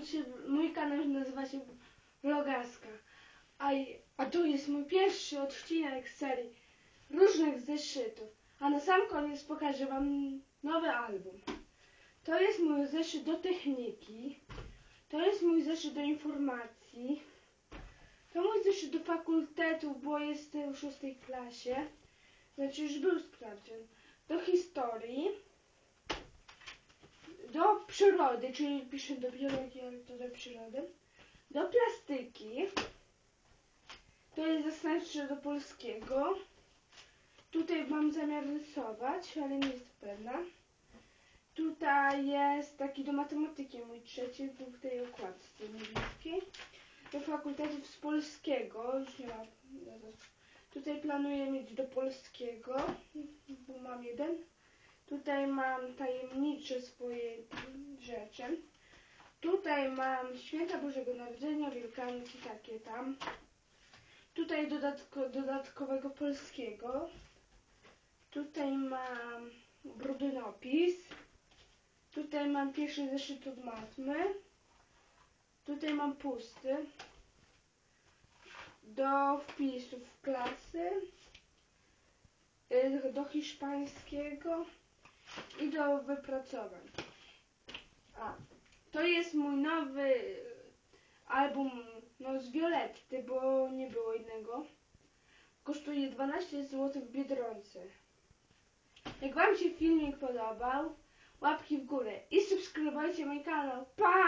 Się, mój kanał nazywa się Vlogaska. A, a to jest mój pierwszy odcinek serii różnych zeszytów. A na sam koniec pokażę wam nowy album. To jest mój zeszyt do techniki. To jest mój zeszyt do informacji. To mój zeszyt do fakultetów, bo jestem w szóstej klasie. Znaczy już był sprawdzian. Do historii. Przyrody, czyli piszę do biologii, ale to do przyrody. Do plastyki. To jest zastępcze do polskiego. Tutaj mam zamiar rysować, ale nie jestem pewna. Tutaj jest taki do matematyki mój trzeci, był w tej okładce niebieskiej. Do fakultetów z polskiego, już nie. Tutaj planuję mieć do polskiego, bo mam jeden. Tutaj mam tajemnicze swoje rzeczy. Tutaj mam święta Bożego Narodzenia, Wielkanki, takie tam. Tutaj dodatko, dodatkowego polskiego. Tutaj mam brudynopis. Tutaj mam pierwszy zeszyt od matmy. Tutaj mam pusty. Do wpisów klasy. y, Do hiszpańskiego i do wypracowań. A, to jest mój nowy album no, z Violetty, bo nie było innego. Kosztuje 12 zł w Biedronce. Jak Wam się filmik podobał, łapki w górę i subskrybujcie mój kanał. Pa!